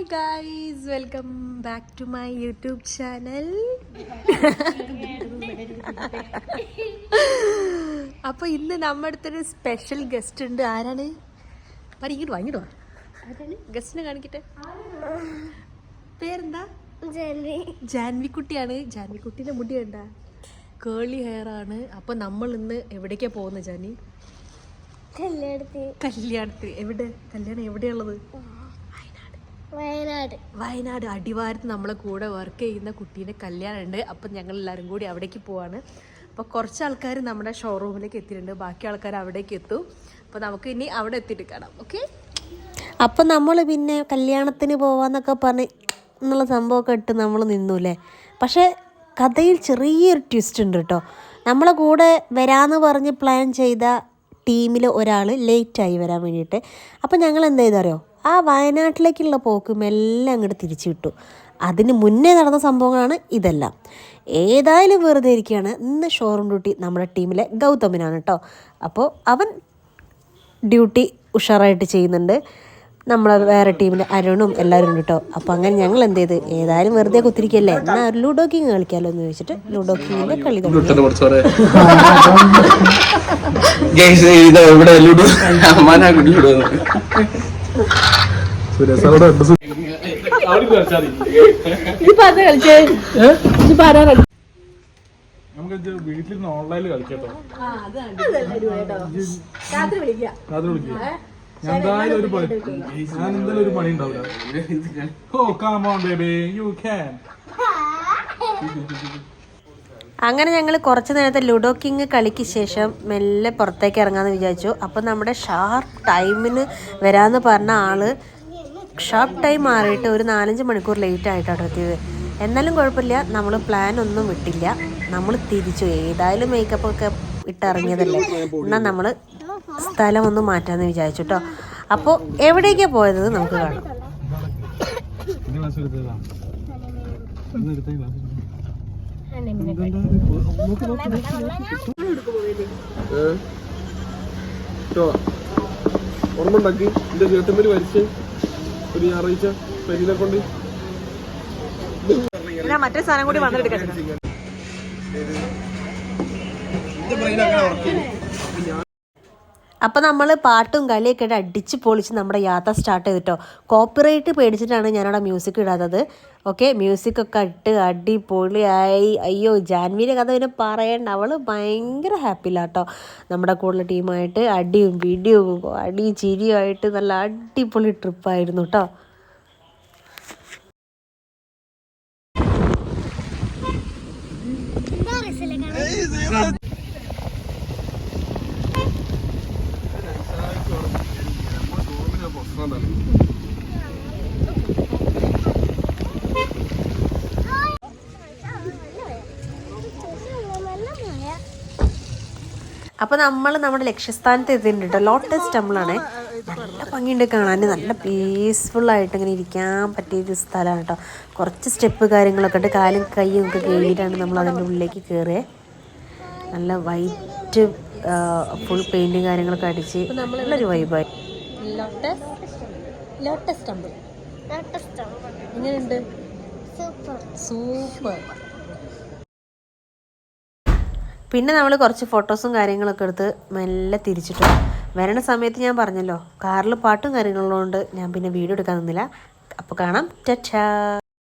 Hi guys welcome back to my YouTube channel അപ്പോൾ ഇന്ന് നമ്മുടെ അടുത്തൊരു സ്പെഷ്യൽ ഗസ്റ്റ് ഉണ്ട്. ആരാണ്? പറ ഇങ്ങോട്ട് വാ ഇങ്ങോട്ട് വാ. ഗസ്റ്റിനെ കാണിക്കട്ടെ? പേരെന്താ? ജാൻവി. ജാൻവിക്കുട്ടിയാണ്. ജാൻവിക്കുട്ടീന്റെ മുടി കണ്ട? കേളി ഹെയർ ആണ്. അപ്പോൾ നമ്മൾ ഇന്ന് എവിടേക്കാണ് പോകുന്നത് ജാനി കല്യാണത്തിന്. എവിടെ? കല്യാണം എവിടെയുള്ളത് വയനാട്. വയനാട് അടിവാരത്ത് നമ്മളെ കൂടെ വർക്ക് ചെയ്യുന്ന കുട്ടീന്റെ കല്യാണം ഉണ്ട് അപ്പം ഞങ്ങൾ എല്ലാവരും കൂടി അവിടേക്ക് പോവാണ്. അപ്പോൾ കുറച്ച് ആൾക്കാർ നമ്മുടെ ഷോറൂമിലേക്ക് എത്തിയിട്ടുണ്ട്. ബാക്കി ആൾക്കാർ അവിടേക്ക് എത്തും. അപ്പോൾ നമുക്ക് ഇനി അവിടെ എത്തിയിട്ട് കാണാം. ഓക്കെ അപ്പം നമ്മൾ പിന്നെ കല്യാണത്തിന് പോവാന്നൊക്കെ പറഞ്ഞ് എന്നുള്ള സംഭവമൊക്കെ ഇട്ട് നമ്മൾ നിന്നുല്ലേ? പക്ഷേ കഥയിൽ ചെറിയൊരു ട്വിസ്റ്റ് ഉണ്ട് കേട്ടോ നമ്മളെ കൂടെ വരാമെന്ന് പറഞ്ഞ് പ്ലാൻ ചെയ്ത ടീമിൽ ഒരാൾ ലേറ്റായി വരാൻ വേണ്ടിയിട്ട്. അപ്പോൾ ഞങ്ങൾ എന്താ ചെയ്തറിയോ ആ വയനാട്ടിലേക്കുള്ള പോക്ക് മെല്ലെ അങ്ങോട്ട് തിരിച്ചു വിട്ടു അതിന് മുന്നേ നടന്ന സംഭവങ്ങളാണ് ഇതെല്ലാം. ഏതായാലും വെറുതെ ഇരിക്കുകയാണ്. ഇന്ന് ഷോറൂം ഡ്യൂട്ടി നമ്മുടെ ടീമിലെ ഗൗതമിനാണ് കേട്ടോ അപ്പോൾ അവൻ ഡ്യൂട്ടി ഉഷാറായിട്ട് ചെയ്യുന്നുണ്ട്. നമ്മളെ വേറെ ടീമിൽ അരുണും എല്ലാവരും ഉണ്ട് കേട്ടോ അപ്പോൾ അങ്ങനെ ഞങ്ങൾ എന്ത് ചെയ്ത്? ഏതായാലും വെറുതെ കുത്തിരിക്കല്ലേ എന്നാൽ ഒരു ലൂഡോ കിങ് കളിക്കാമല്ലോ എന്ന് ചോദിച്ചിട്ട് ലുഡോ കിങ്ങിന്റെ കളി തുടങ്ങി. അമ്മാനാ കുട്ടി. ലുഡു നമുക്ക് വീട്ടിലിരുന്ന് ഓൺലൈനിൽ കളിക്കട്ടോ രാത്രി വിളിക്കാം ഞാൻ എന്തായാലും ഒരു പണി ഞാൻ എന്തായാലും ഒരു പണി ഉണ്ടാവില്ല. ഓ come on baby you can അങ്ങനെ ഞങ്ങൾ കുറച്ച് നേരത്തെ ലുഡോ കിങ് കളിക്ക് ശേഷം മെല്ലെ പുറത്തേക്ക് ഇറങ്ങാമെന്ന് വിചാരിച്ചു. അപ്പം നമ്മുടെ ഷാർപ്പ് ടൈമിന് വരാമെന്ന് പറഞ്ഞ ആൾ ഷാർപ്പ് ടൈം മാറിയിട്ട് ഒരു നാലഞ്ച് മണിക്കൂർ ലേറ്റ് ആയിട്ടാണ് എത്തിയത്. എന്നാലും കുഴപ്പമില്ല. നമ്മൾ പ്ലാൻ ഒന്നും വിട്ടില്ല നമ്മൾ തിരിച്ചു. ഏതായാലും മേക്കപ്പ് ഒക്കെ ഇട്ടിറങ്ങിയതല്ലേ? എന്നാൽ നമ്മൾ സ്ഥലം ഒന്ന് മാറ്റാമെന്ന് വിചാരിച്ചു കേട്ടോ അപ്പോൾ എവിടേക്കാണ് പോയത് നമുക്ക് കാണാം. ഓർമ്മ ഉണ്ടാക്കി. എന്റെ ചേട്ടന്മാര് വരച്ച്. ഒരു ഞായറാഴ്ച പെരിനെ കൊണ്ട്. മറ്റേ സാധനം കൂടി വന്നെടുക്കാൻ അപ്പം നമ്മൾ പാട്ടും കളിയൊക്കെ ഇട്ട് അടിച്ച് പൊളിച്ച് നമ്മുടെ യാത്ര സ്റ്റാർട്ട് ചെയ്തിട്ടോ. കോപ്പിറൈറ്റ് പേടിച്ചിട്ടാണ് ഞാനവിടെ മ്യൂസിക് ഇടാത്തത്. ഓക്കെ മ്യൂസിക് ഒക്കെ ഇട്ട് അടിപൊളിയായി. അയ്യോ ജാൻവിയുടെ കഥ പിന്നെ പറയണ്ട. അവൾ ഭയങ്കര ഹാപ്പിയിലാട്ടോ നമ്മുടെ കൂടുതൽ ടീമായിട്ട് അടിയും പിടിയും അടിയും ചിരിയും ആയിട്ട് നല്ല അടിപൊളി ട്രിപ്പായിരുന്നു കേട്ടോ അപ്പോൾ നമ്മൾ നമ്മുടെ ലക്ഷ്യസ്ഥാനത്ത് എത്തിയിട്ടുണ്ട് കേട്ടോ ലോട്ടസ് ടെമ്പിളാണ് നല്ല ഭംഗിയുണ്ട് കാണാൻ നല്ല പീസ്ഫുൾ ആയിട്ട് ഇങ്ങനെ ഇരിക്കാൻ പറ്റിയൊരു സ്ഥലമാണ് കേട്ടോ കുറച്ച് സ്റ്റെപ്പ് കാര്യങ്ങളൊക്കെ ഉണ്ട്. കാലും കൈയും ഒക്കെ കയറിയിട്ടാണ് നമ്മൾ അതിന്റെ ഉള്ളിലേക്ക് കയറിയത് നല്ല വൈറ്റ് ഫുൾ പെയിന്റും കാര്യങ്ങളൊക്കെ അടിച്ച് നല്ലൊരു വൈബായി ലോട്ടസ് ലോട്ടസ് ടെമ്പിൾ എങ്ങനെയുണ്ട്? സൂപ്പർ സൂപ്പർ പിന്നെ നമ്മൾ കുറച്ച് ഫോട്ടോസും കാര്യങ്ങളൊക്കെ എടുത്ത് മെല്ലെ തിരിച്ചിട്ടു. വരണ സമയത്ത് ഞാൻ പറഞ്ഞല്ലോ കാറിൽ പാട്ടും കാര്യങ്ങളുള്ളതുകൊണ്ട് ഞാൻ പിന്നെ വീഡിയോ എടുക്കാൻ നിന്നില്ല. അപ്പോൾ കാണാം. ടച്ചാ